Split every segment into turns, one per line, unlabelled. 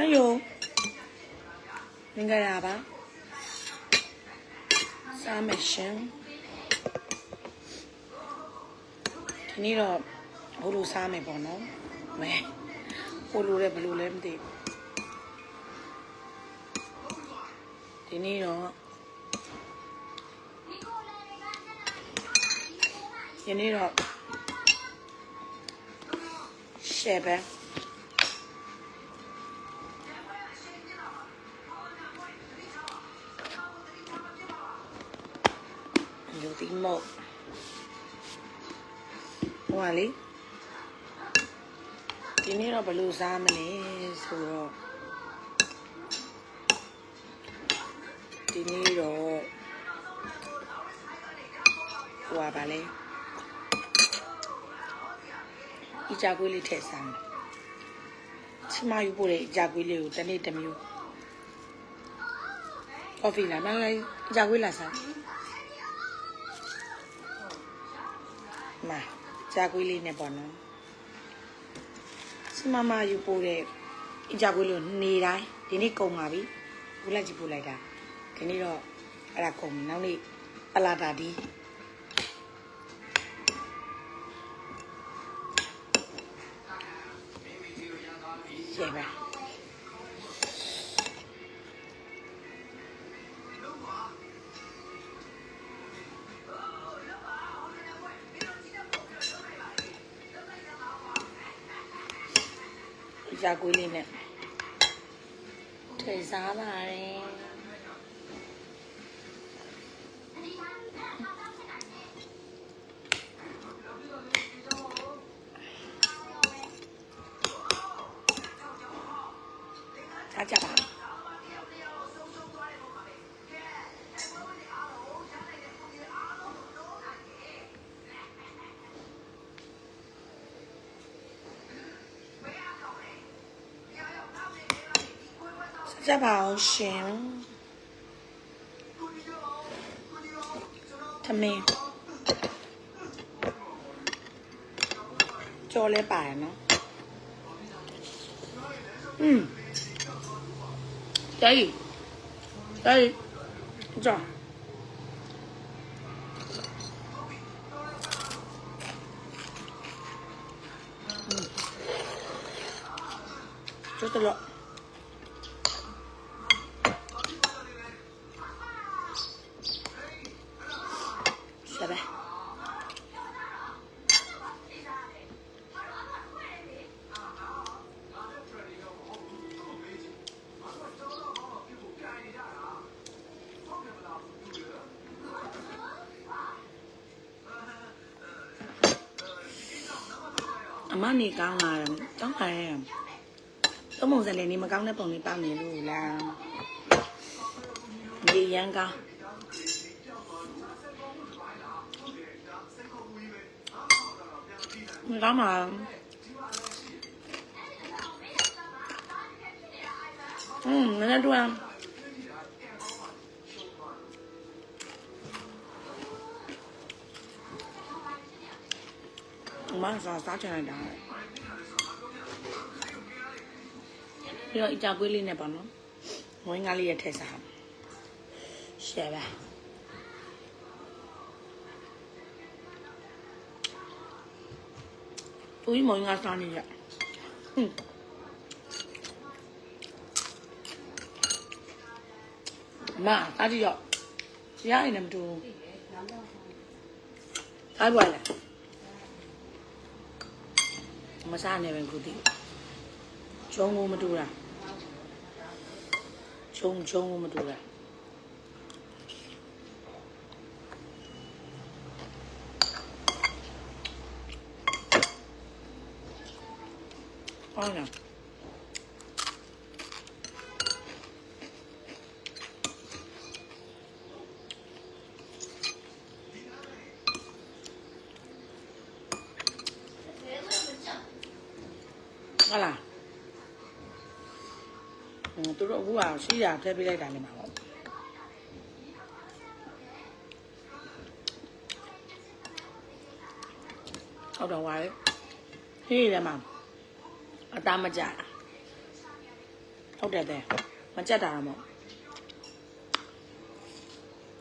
ဟယ်လိုမင်္ဂလာပါစားမရှင်ဒီနေ့တော့ဘို့လိုစားမယ်ပေါ့နော်မဲဘို့လိုလည်းဘယ်လိုလဲမသိဘူးဒီနေ့တော့ဒီနေ့တော့ရှယ်ပဲ လူဒီမော့ဟိုကလေဒီနေ့တော့ဘယ်လိုစားမလဲဆိုတော့ဒီနေ့တော့ဟိုကပါလေအကြကွေးလေးထည့်စားမယ်ချမယူပို့တဲ့အကြကွေးလေးကိုတစ်နေ့တစ်မျိုးကော်ဖီလားမလိုက်အကြကွေးလားစား မှာကြာကွေးလေးနဲ့ပေါ့နော်စမမယူပို့တဲ့အကြာကွေးလို့နေတိုင်းဒီနေ့ကုန်ပါပြီဘူးလက်ကြည့်ပို့လိုက်တာဒီနေ့တော့အဲ့ဒါကုန်နောက်နေ့ပလာတာဒီရှယ်ပါ အကြကွေးလေးနဲ့ထေစားပါတယ် စားကြပါအောင်ရှင်သမင်းကြော်လဲပါရနော်อืม đấy đây နေကောင်းလာတယ်ကောင်းပါရဲ့သုံးပုံစံလေးနေမကောင်းတဲ့ပုံလေးပေါက်နေလို့လားဒီရန်ကောင်းမကောင်းပါอืมနည်းနည်းတော့အ မစားစားချင်တာပြီးတော့အကြကွေးလေးနဲ့ပေါ့နော်ဝင်းကားလေးရထည့်စားရှယ်ပါဦးမွန်ငါစားနေရဟွန်းမအားကြည့်ရောရရင်လည်းမတူဘူးအားပွားလား မစားနဲ့ပဲခုတည်းချုံကိုမတူတာချုံချုံကိုမတူတာဟုတ်လား ဟုတ်လားဟိုသူတို့အခုက ရှိရထည့်ပေးလိုက်တာလည်းမှာပေါ့ဟုတ်တော့ပါလေဟေးလည်းမှာအသားမကြတာဟုတ်တယ်တဲ့မကြက်တာတော့မဟုတ်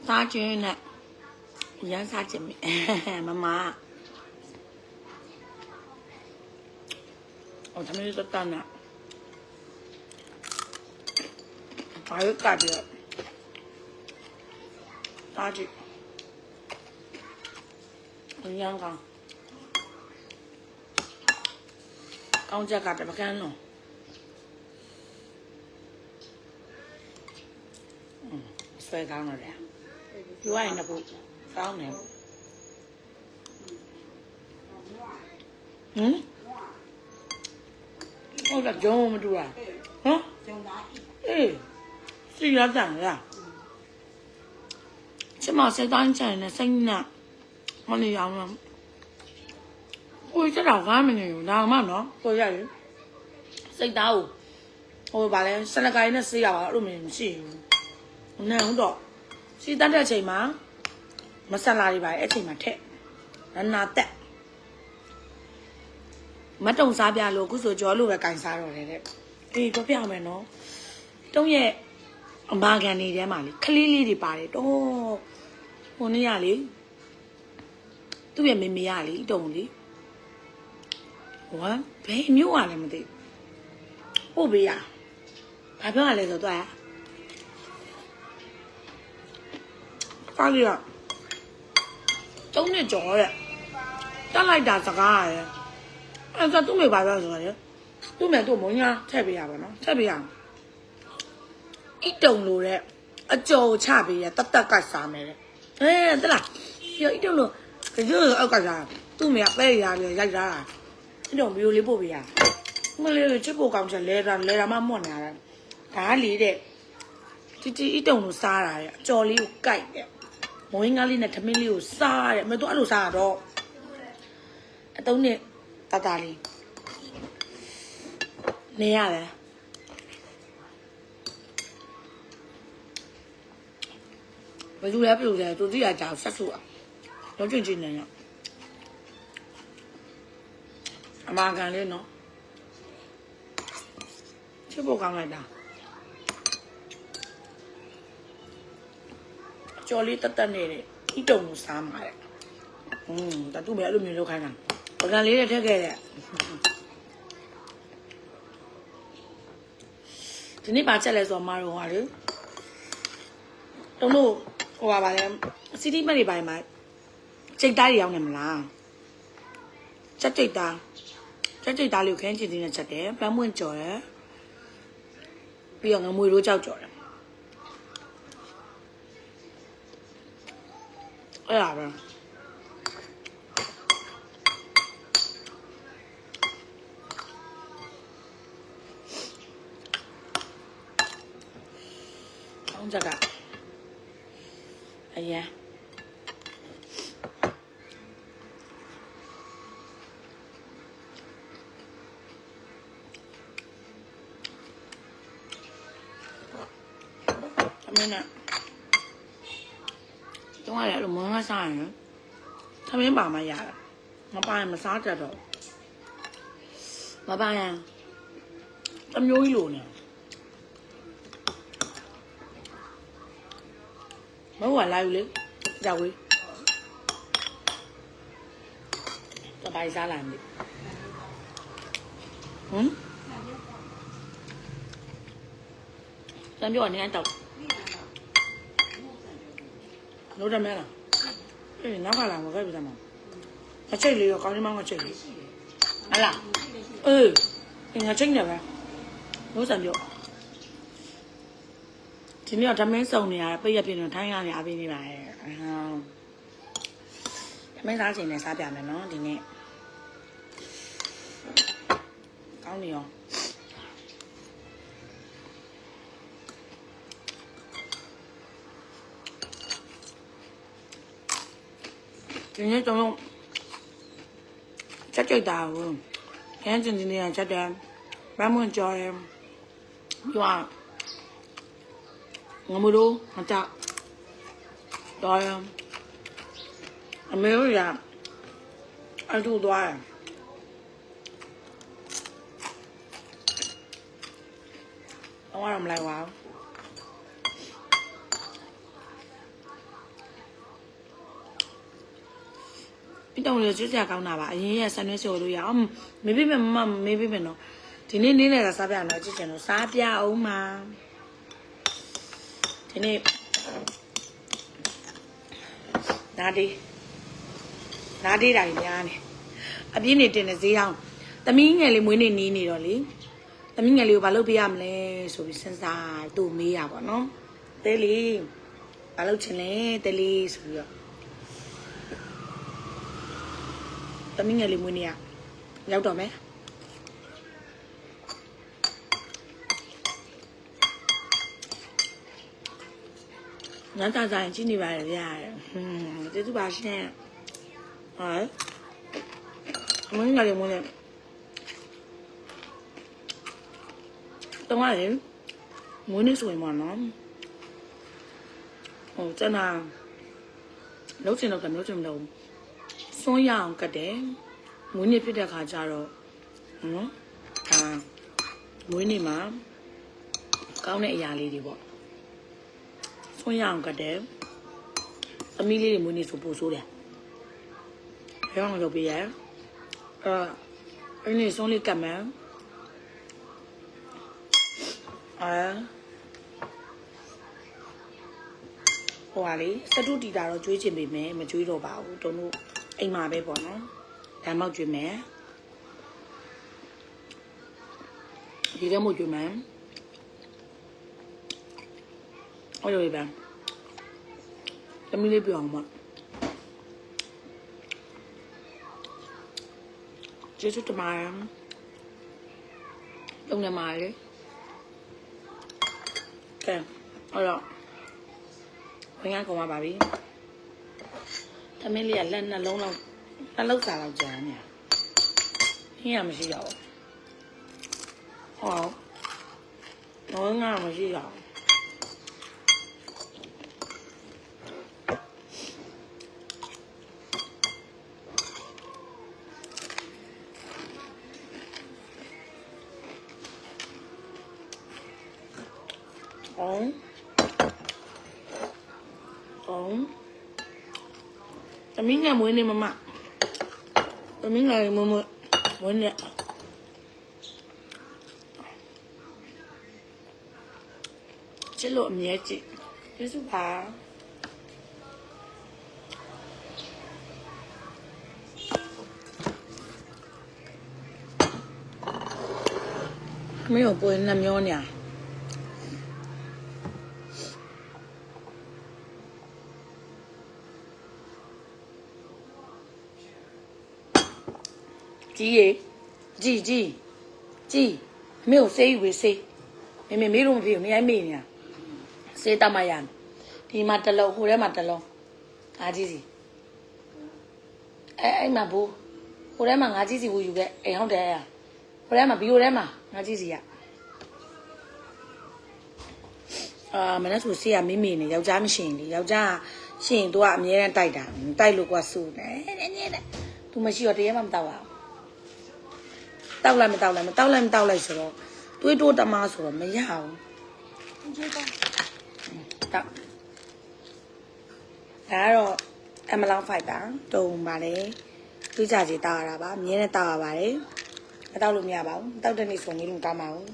စားခြင်းနဲ့ရမ်းစားခြင်းမမအော်သမီးတော့တန်းနာ ဘာလို့ကပြစားကြည့်ရမ်းကောင်းကောင်းချက်ကတပကန်းလုံးဆွဲကောင်းတော့တယ်ပြောရရင်တော့ကောင်းတယ်ဟ မ်ဟုတ်လားဂျုံမတူလားဟမ်
ကျုံသား
အေးစီရတန်လားကျမစိတ်တိုင်းချင်နေစိတ်နဲ့မနေအောင်လားကိုယ်ချက်တော့ကားမနေဘူးဒါမှနော်ကိုရရင်စိတ်သားကိုဟိုဗာလဲစနကိုင်းနဲ့ဆေးရပါအဲ့လိုမျိုးမရှိဘူးမနဲ့ဟုတ်တော့စီတက်တဲ့အချိန်မှာမဆလာတွေပါအဲ့အချိန်မှာထက်နာနာတက်မတုံစားပြလို့အခုဆိုကြောလို့ပဲကင်စားတော့တယ်တဲ့အေးတော့ပြမယ်နော်တုံးရဲ့ အမာခံနေထဲမှာလေခလေးလေးတွေပါတယ်တော့ဟိုနေ့ကလေသူ့ရဲ့မေမေရလေတုံလေဟောဘယ်မျိုးอ่ะလဲမသိပို့ပေးရဘာပြောရလဲဆိုတော့ပါလီကတုံးနဲ့ကြော်တဲ့တက်လိုက်တာစကားရယ်အဲ့ဒါသူ့မေပါပြောဆိုရတယ်သူ့မေသူ့မုံညာထည့်ပေးရပါတော့ထည့်ပေးရအောင် အိတုံလို့တဲ့အကြော်ချပေးရတတ်တက်ကစားမယ်တဲ့ဟဲ့တလားပြောအိတုံလို့ကြော်အောက်ကစားသူ့မေကပဲရရရိုက်ထားတာအိတုံဗီဒီယိုလေးပို့ပေးရမလေးချစ်ဖို့ကောင်းချက်လဲတာလဲတာမှမွတ်နေတာဒါကလေတဲ့တီတီအိတုံလို့စားတာရဲ့အကြော်လေးကိုကြိုက်တဲ့မဝင်းကားလေးနဲ့ထမင်းလေးကိုစားရတယ်မတော်အဲ့လိုစားရတော့အတုံးနဲ့တတလေးနေရတယ် ယ်သူလဲဘယ်သူလဲသူသိရကြအောင်ဆက်စုอ่ะတော့ကျင်ကျင်နေရအမကန်လေးနော်ချစ်ဖို့ကောင်းလိုက်တာကြော်လေးတက်တက်နေတဲ့ဤတုံကိုစားမှာတဲ့อืมတတူပဲအဲ့လိုမျိုးလုပ်ခိုင်းတာပကံလေးနဲ့ထည့်ခဲ့တဲ့ဒီနေ့ပါချက်လဲဆိုတော့မတော်ဟာလေတုံးတို့ ဟိုပါပါလေစီတီမက်တွေပိုင်းမှာစိတ်သားတွေရောက်နေမလားချက်စိတ်သားချက်စိတ်သားလေးကိုခင်းချင်သေးနဲ့ချက်တယ်ပန်းမွင့်ကြော်တယ်ပြီးတော့ငမွေရိုးကြောက်ကြော်တယ်အဲ့ဒါပဲကောင်းကြက အရင်အမင်းနဲ့တော့ရတယ်အဲ့လိုမငါစားရင်သမင်းပါမရတာမပါရင်မစားတတ်တော့မပါရင်တစ်မျိုးကြီးလိုနေ မဟုတ်ပါလာယူလေကြောက်ဝေးတပိုင်စားလာနေဟမ်တမ်းပြောနေအောင်တောက်လို့တယ်မဲလားအေးနောက်ကလာမခဲ့ပြီသမောင်အချိတ်လေးရောကောင်းချင်မောင်းအချိတ်လေးဟလာအေးအငါချိတ်နေပဲလို့စံပြော ဒီနေ့တော့ဓမင်းစုံနေရပိတ်ရပြင်းတော့ထိုင်းရနေအပေးနေပါရဲ့အဟောဓမင်းစားချိန်နဲ့စားပြမယ်နော်ဒီနေ့ကောင်းနေရောဒီနေ့တော့ချက်ကြိတ်တာဘူးခန်းကျင်ဒီနေ့ကချက်တယ်ဗမ်းမွန်ကြော်တယ်ပြီးတော့ ငမလို့မကြတော့အမေတို့ရအတူသွားတယ်တော့ကတော့မလိုက်ပါဘူးပြတောင်လေးကျွတ်ကြကောင်းတာပါအရင်ကဆန်ရွှဲဆိုလို့ရအောင်မေးပေးမယ်မမမေးပေးမယ်နော်ဒီနေ့နေ့လည်ကစားပြအောင်ကြည့်ချင်လို့စားပြအောင်မှာ ဒီနေ့နားဒီနားဒီတိုင်းများနေအပြင်းနေတင်နေဈေးအောင်သမီးငယ်လေးမွေးနေနီးနေတော့လေသမီးငယ်လေးကိုဘာလုပ်ပေးရမလဲဆိုပြီးစဉ်းစားသူ့မေးရပါတော့တဲလေးဘာလုပ်ချင်လဲတဲလေးဆိုပြီးတော့သမီးငယ်လေးမွေးနေရရောက်တော့မယ် ညတာဆိုင်ကြည့်နေပါလေဗျာဟွန်းကျေးဇူးပါရှင်ဟဲ့မင်းငါလေးမွေးနေတော့လေမွေးနေဆိုရင်မနော်ဟိုကျန်တာလုံးချင်တော့ကမျိုးချင်မလို့စွန်းရအောင်ကတ်တယ်မွေးနေဖြစ်တဲ့ခါကျတော့နော်အာမွေးနေမှာကောင်းတဲ့အရာလေးတွေပေါ့ စွန်းရအောင်ကတ်တယ်သမီးလေးတွေမွေးနေဆိုပို့ဆိုးတယ်ဘယ်အောင်လုပ်ပြရဲအာအဲ့ဒီစွန်းလေးကတ်မယ်အာဟိုဟာလေစတုတီတာတော့ကျွေးချင်ပေမဲ့မကျွေးတော့ပါဘူးတုံးတို့အိမ်မှာပဲပေါ့နော်ဒါမှောက်ကျွေးမယ်ဒီတော့မကျွေးမယ် အဲ့လိုပဲတမီးလေးပြောင်းမှာကျေးဇူးတင်ပါတယ်လုံးနေမှာလေကဲအဲ့တော့ဝင်ရကောင်ပါပြီ။သမင်းလေးကလက်နှလုံးလောက်နှလုံးစာလောက်ကြာနေ။ဟင်းရမရှိရဘူး။ဟော။တော့ငါမရှိရဘူး။ မီးငယ်မွေးနေမမ။သမီးငယ်မွေးမွေးမွေးနေချစ်လို့အမြဲကြည့်ကျေးဇူးပါ没有播那喵呢。 ကြီးရေကြီးကြီးကြီးအမေကိုဆေးယူဝေးဆေးမေမေမေးလို့မဖြစ်ဘူးနေရိုင်းမေးနေတာဆေးတမရမယ်ဒီမှာတစ်လုံးဟိုထဲမှာတစ်လုံးငါကြီးစီအဲအဲ့မှာဘူးဟိုထဲမှာငါကြီးစီဝူယူခဲ့အိမ်ဟုတ်တယ်ဟိုထဲမှာဘီယိုထဲမှာငါကြီးစီရအာမနေ့ဆိုဆေးရမေးမေးနေယောက်ျားမရှိရင်လေယောက်ျားရှင်သူကအမြဲတမ်းတိုက်တာတိုက်လို့ကွာစူတယ်တဲ့တဲ့တဲ့သူမရှိတော့တရားမှမတောက်ရအောင် တောက်လိုက်မတောက်လိုက်မတောက်လိုက်မတောက်လိုက်ဆိုတော့တွေးတိုးတမဆိုတော့မရဘူး
接吧。
တောက်ဒါကတော့အမလောင်းဖိုက်ပါတုံပါလေတွေးကြစီတောက်ရတာပါမြင်းနဲ့တောက်ရပါတယ်မတောက်လို့မရပါဘူးတောက်တဲ့နေ့ဆိုရင်လည်းမကောင်းပါဘူး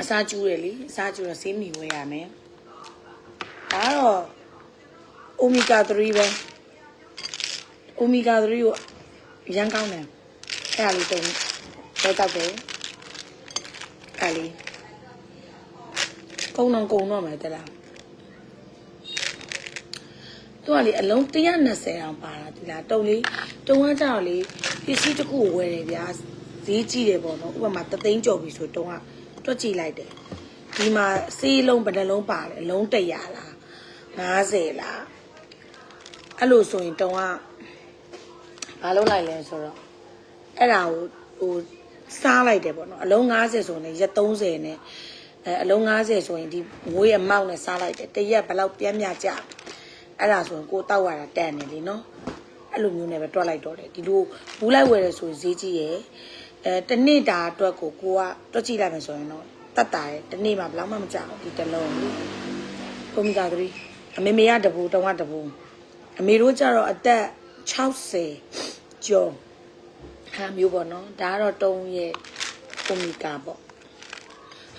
အစားကျူးတယ်လေအစားကျူးတော့ဆေးမီဝဲရမယ်ဒါကတော့အိုမီဂါ3ပဲအိုမီဂါ3ကိုရမ်းကောင်းတယ် အဲ့ဒါလေးတုံတော့တောက်တယ်အဲ့လေးကုန်းတော့ကုန်းတော့မယ်တလားသူကလေအလုံး120အောင်ပါတာဒီလားတုံလေးတုံကကြောက်လေပစ္စည်းတစ်ခုကိုဝယ်တယ်ဗျာဈေးကြီးတယ်ပေါ့နော်ဥပမာတသိန်းကျော်ပြီဆိုတုံကတွက်ကြည့်လိုက်တယ်ဒီမှာစေးလုံးဘယ်နှလုံးပါတယ်အလုံး100လား90လားအဲ့လိုဆိုရင်တုံကဘာလုံးလိုက်လဲဆိုတော့ အဲ့ဒါကိုဟိုစားလိုက်တယ်ပေါ့နော်အလုံး90ဆိုရင်ရက်30နဲ့အဲအလုံး90ဆိုရင်ဒီငွေအမောက်နဲ့စားလိုက်တယ်တရက်ဘယ်လောက်ပြန်းမြကြအဲ့ဒါဆိုရင်ကိုတောက်ရတာတန်တယ်လीနော်အဲ့လိုမျိုးနဲ့ပဲတွက်လိုက်တော့တယ်ဒီလိုဘူးလိုက်ဝယ်တယ်ဆိုရင်ဈေးကြီးရယ်အဲအဲတစ်နေ့တာအတွက်ကိုကိုကတွက်ကြည့်လိုက်မယ်ဆိုရင်တော့တတ်တာရဲ့တစ်နေ့မှာဘယ်လောက်မှမကြောက်ဒီတစ်လုံးလေအိုမီဂါ3အမေမေရတဘူတောင်းကတဘူအမေတို့ကြတော့အသက်60ကျော် ဟာမျိုးပေါ့နော်ဒါကတော့တုံးရဲ့အိုမီဂါပေါ့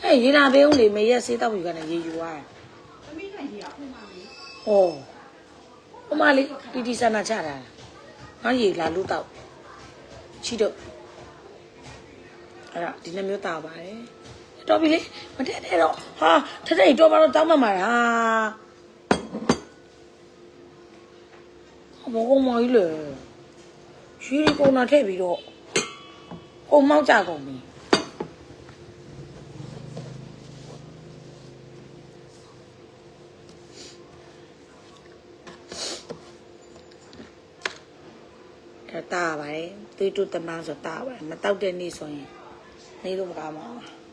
ဟဲ့ရေနာပေးဦးလေမေရက်ဆေးတောက်ယူကနေရေယူသွားတယ်
သမီးကကြီးอ่ะဥမာလေး
ဟောဟိုမလေးတီတီဆန္ဒချတာငါရေလာလို့တော့ချီတော့အဲ့ဒါဒီနှမျိုးတာပါတယ်တော်ပြီလေမထက်တဲ့တော့ဟာထက်တဲ့တော့မတော့တောင်းမှမှာဟာဘောကမကြီးလေ ရှိရီကုန်တာထည့်ပြီးတော့အုံမောက်ကြကုန်ပြီအဲ့တားပါတယ်သွေးတူတမန်းဆိုတားပါတယ်မတောက်တဲ့နေ့ဆိုရင်နေလို့မကောင်းပါဘူး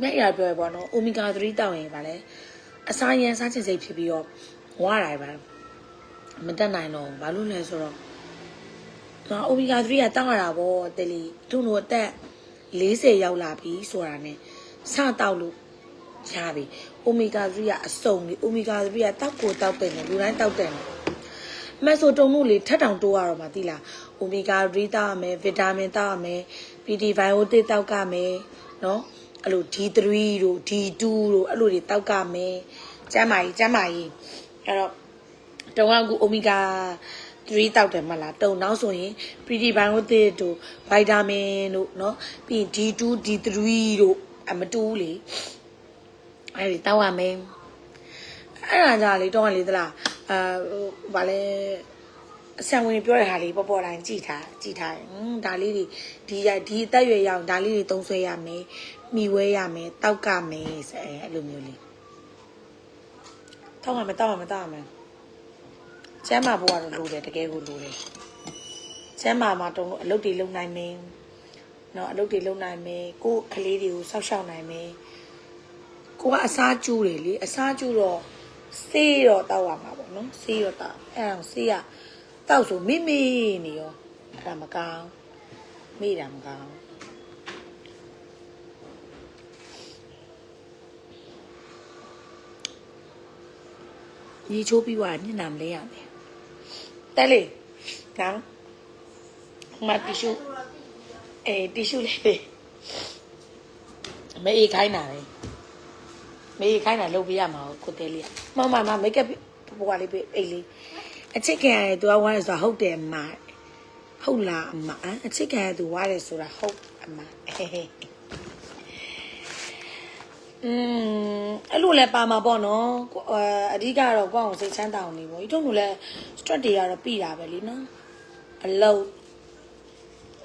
မြက်ရပြောရပါတော့အိုမီဂါ3တောက်ရင်ဗာလဲအစာရန်စားချင်စိတ်ဖြစ်ပြီးတော့ဝါရိုင်ပါမတက်နိုင်တော့ဘာလို့လဲဆိုတော့ငါအိုမီဂါ3ကတောက်ရတာဗောတယ်လီသူ့တို့အသက်40ရောက်လာပြီဆိုတာ ਨੇ စတောက်လို့ရပြီအိုမီဂါ3ကအစုံလေအိုမီဂါ3ကတောက်ကိုတောက်တယ်လူတိုင်းတောက်တယ်မက်ဆိုတုံမှုလေထက်တောင်တိုးရတော့မှသိလားအိုမီဂါ3တောက်ရမယ်ဗီတာမင်တောက်ရမယ် PD ဘိုင်ယိုတစ်တောက်ကမယ်နော် အဲ့လို D3 တို့ D2 တို့အဲ့လိုတွေတောက်ကမယ်ကျမ်းမာကြီးကျမ်းမာကြီးအဲ့တော့တုံကကူအိုမီဂါ3တောက်တယ်မလားတုံနောက်ဆိုရင် PD ဘိုင်ယိုတစ်တို့ဗိုက်တာမင်တို့နော်ပြီးရင် D2 D3 တို့အမတူးလေအဲ့ဒီတောက်ရမယ်အဲ့ဒါကြလေတော့လေသလားအာဟိုဗာလဲ အဆံဝင်ပြောတဲ့ဟာလေးပေါ်ပေါ်တိုင်းကြည်ထားကြည်ထားတယ်ဟွန်းဒါလေးတွေဒီရဒီအသက်ရွယ်ရောက်ဒါလေးတွေသုံးဆွဲရမယ်မိဝဲရမယ်တောက်ကမယ်ဆိုအဲအဲ့လိုမျိုးလေးတောက်ရမယ်တောက်ရမယ်တောက်ရမယ်ကျမ်းမာဘွားတော့လိုတယ်တကယ်ကိုလိုတယ်ကျမ်းမာမှာတုံးလို့အလုပ်တွေလုပ်နိုင်မယ်နော်အလုပ်တွေလုပ်နိုင်မယ်ကိုယ်ကလေးတွေကိုစောက်ရှောက်နိုင်မယ်ကိုကအစားကျူးတယ်လေအစားကျူးတော့ဆေးတော့တောက်ရမှာပေါ့နော်ဆေးတော့တောက်အဲ့ဒါဆေးက တောက်ဆိုမိမိနေရောအဲ့ဒါမကောင်းမိတာမကောင်းရေချိုးပြီးသွားရင်မျက်နှာမလဲရမယ်တဲလေကောင်းမတီရှူအေးတီရှူလေးပေးမေးခိုင်းတာလေမေးခိုင်းတာလုပ်ပြရမှာကိုတဲလေးမမမမိတ်ကပ်ဘွားလေးပေးအိတ်လေး အချစ်ခံရတယ်သူကဝါးတယ်ဆိုတာဟုတ်တယ်မဟုတ်လားအမအချစ်ခံရသူဝါးတယ်ဆိုတာဟုတ်အမဟဲဟဲอืมအဲ့လိုလဲပါမှာပေါ့နော်ကိုအဲအဓိကတော့ကိုယ့်အောင်စိတ်ချမ်းသာအောင်နေပေါ့ဒီတို့ကလည်း stress တွေကတော့ပြီးတာပဲလीနော်အလုံး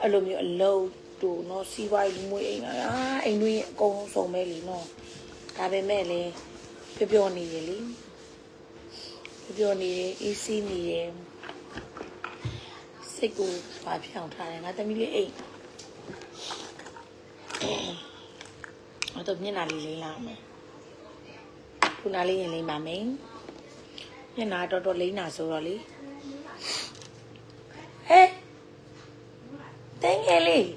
အဲ့လိုမျိုးအလုံးတို့နော်စီးပွားရေးလူမှုအိမ်ကအာအိမ်တွေအကုန်စုံမဲလीနော်ဒါပေမဲ့လည်းပျော်ပျော်နေရလी ပျော်ပျော်နေရအေးစီးနေရစိတ်ကိုပါဖြောင်းထားတယ်ငါသမီးလေးအိမ်အတော့မျက်နှာလေးလိမ့်လာမယ်ခုနလေးရင်လိမ့်ပါမယ်မျက်နှာတော်တော်လိမ့်တာဆိုတော့လေဟဲ့တင်းငယ်လေး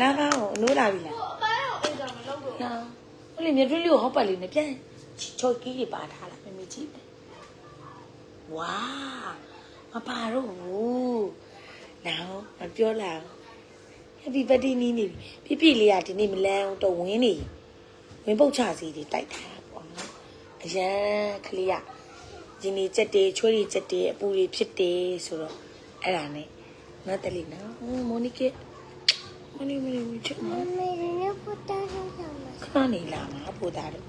လာပါဦးနိုးလာပြီလား
အမိုင်းတော့အိမ်ကမလုပ်တော့
နာဟိုလေမြတ်တွေးလေးကိုဟောက်ပတ်လေးနဲ့ပြန်ချော်ကီးတွေပါထားလားမမေကြည့် ဝါမပါတော့ဘူးနောက်မပြောလာဟက်ပီဘတ်တီနီးနေပြီပြပြလေးကဒီနေ့မလန်းတော့ဝင်းနေဝင်းပုတ်ချစီတွေတိုက်ထားတာပေါ့နော်အရန်ကလေးကဒီနေ့ချက်တေးချွေးရီချက်တေးအပူတွေဖြစ်တယ်ဆိုတော့အဲ့ဒါနဲ့နော်တလီနော်ဟိုမိုနီကေမိုနီမိုနီချက်မ
မေရပတာဟောင်းမှာ
ခဏနေလာမှာပို့တာတော့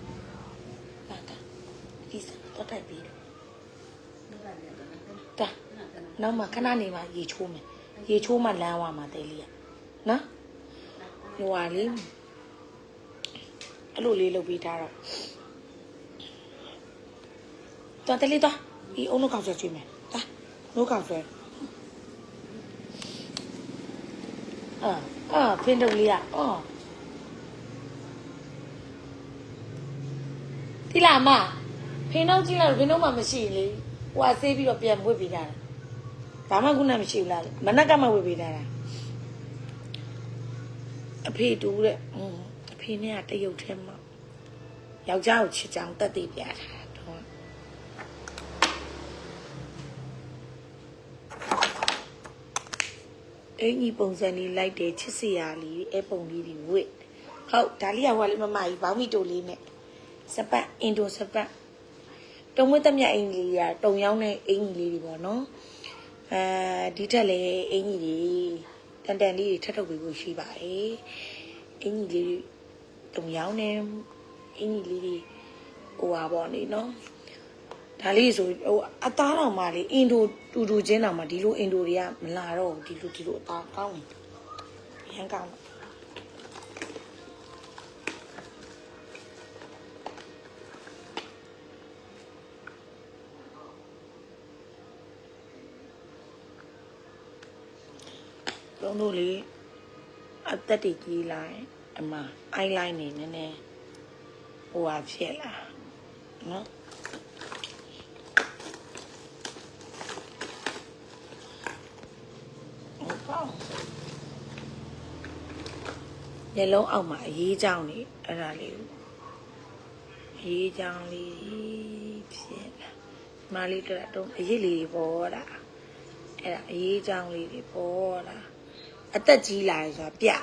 ပါတာဒီစတော့တိုက်ပြီးတော့ တာနောက်မှခဏနေမှရေချိုးမယ်ရေချိုးမှလမ်းသွားမှာတဲလေးကနော်ဟိုဟာလေးအဲ့လိုလေးလုပ်ပြီးထားတော့တော်တယ်လေးတော့ဒီအုံးကောင်ဆွဲချွေးမယ်တာနိုးကောင်ဆွဲအာအာဖင်းတော့လေးอ่ะအော်ဒီလားမဖေနှောက်ကြည့်လိုက်ဖေနှောက်မှမရှိလေ ဟိုကဆေးပြီးတော့ပြန်ဝစ်ပေးတာဘာမှခုနမရှိဘူးလားမနက်ကမှဝစ်ပေးတာအဖေတူတဲ့อืมအဖေနဲ့ကတရုတ်ထဲမှာယောက်ျားကိုချစ်ချောင်းတက်တည်ပြထားတော့အင်ကြီးပုံစံလေးလိုက်တယ်ချစ်စရာလေးအဲပုံလေးတွေဝစ်ဟုတ်ဒါလေးကဟိုကလေးမမကြီးဘောင်းမီတိုလေးနဲ့စပတ်အင်ဒိုစပတ် တုံးဝတ်သမျှအင်ကြီးကတုံရောင်းတဲ့အင်ကြီးလေးတွေပေါ့နော်အဲဒီထက်လည်းအင်ကြီးတွေတန်တန်လေးတွေထပ်ထုတ်ပေးဖို့ရှိပါတယ်အင်ကြီးလေးတုံရောင်းနေအင်ကြီးလေးတွေဟိုပါပေါ့နေနော်ဒါလေးဆိုဟိုအသားတော်မှလေအင်ဒိုတူတူချင်းတော်မှဒီလိုအင်ဒိုတွေကမလာတော့ဘူးဒီလိုဒီလိုအသားကောင်းတယ်ရမ်းကောင်းတယ် လုံးတို့လေအသက်တည်ကြီးလိုက်အမအိုင်လိုင်းနေနည်းနည်းဟိုဟာဖြစ်လာနော်ဟုတ်ပါမျက်လုံးအောက်မှာအရေးကြောင်းနေအဲ့ဒါလေးကိုအရေးကြောင်းလေးဖြစ်လာဒီမလေးတို့တော့အရေးလေးတွေပေါ်လာအဲ့ဒါအရေးကြောင်းလေးတွေပေါ်လာ အသက်ကြီးလာရဆိုတာပြတာ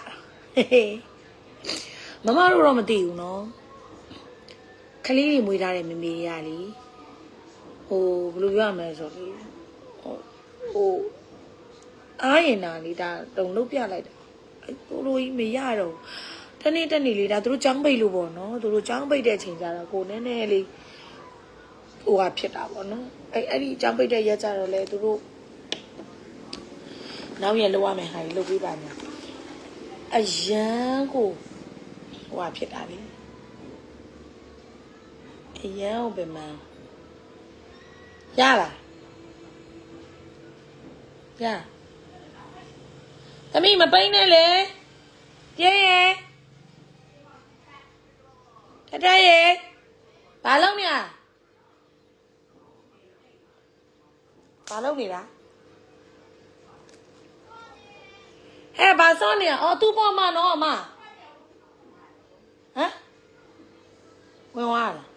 ဟေးဟေးမမတို့တော့မသိဘူးနော်ကလေးတွေမွေးထားတဲ့မမေရလေဟိုဘယ်လိုပြောရမလဲဆိုတော့လေဟိုဟို အားရင်နာလေးဒါတုံလုတ်ပြလိုက်တာအဲ့ကိုလိုကြီးမရတော့ဘူးတနေ့တနေ့လေးဒါသူတို့ចောင်းပိတ်လို့ပေါ့နော်သူတို့ចောင်းပိတ်တဲ့အချိန်ကျတော့ကိုနည်းနည်းလေးဟိုဟာဖြစ်တာပေါ့နော်အဲ့အဲ့ဒီចောင်းပိတ်တဲ့ရက်ကျတော့လေသူတို့ နောက်ရက်လောက်ရမယ်ဟာကြီးလုပ်ပေးပါမယ်အရန်ကိုဟိုဟာဖြစ်တာလေအရန်ကိုပဲမှန်ရလားရသမီးမပိန်းနဲ့လေပြည့်ရဲ့တတရဲ့ဘာလုပ်နေလဲဘာလုပ်နေတာ ဟဲ့ဘာစောနေရအော်သူ့ပေါ်မှာနော်အမဟမ်ဝင်သွားလား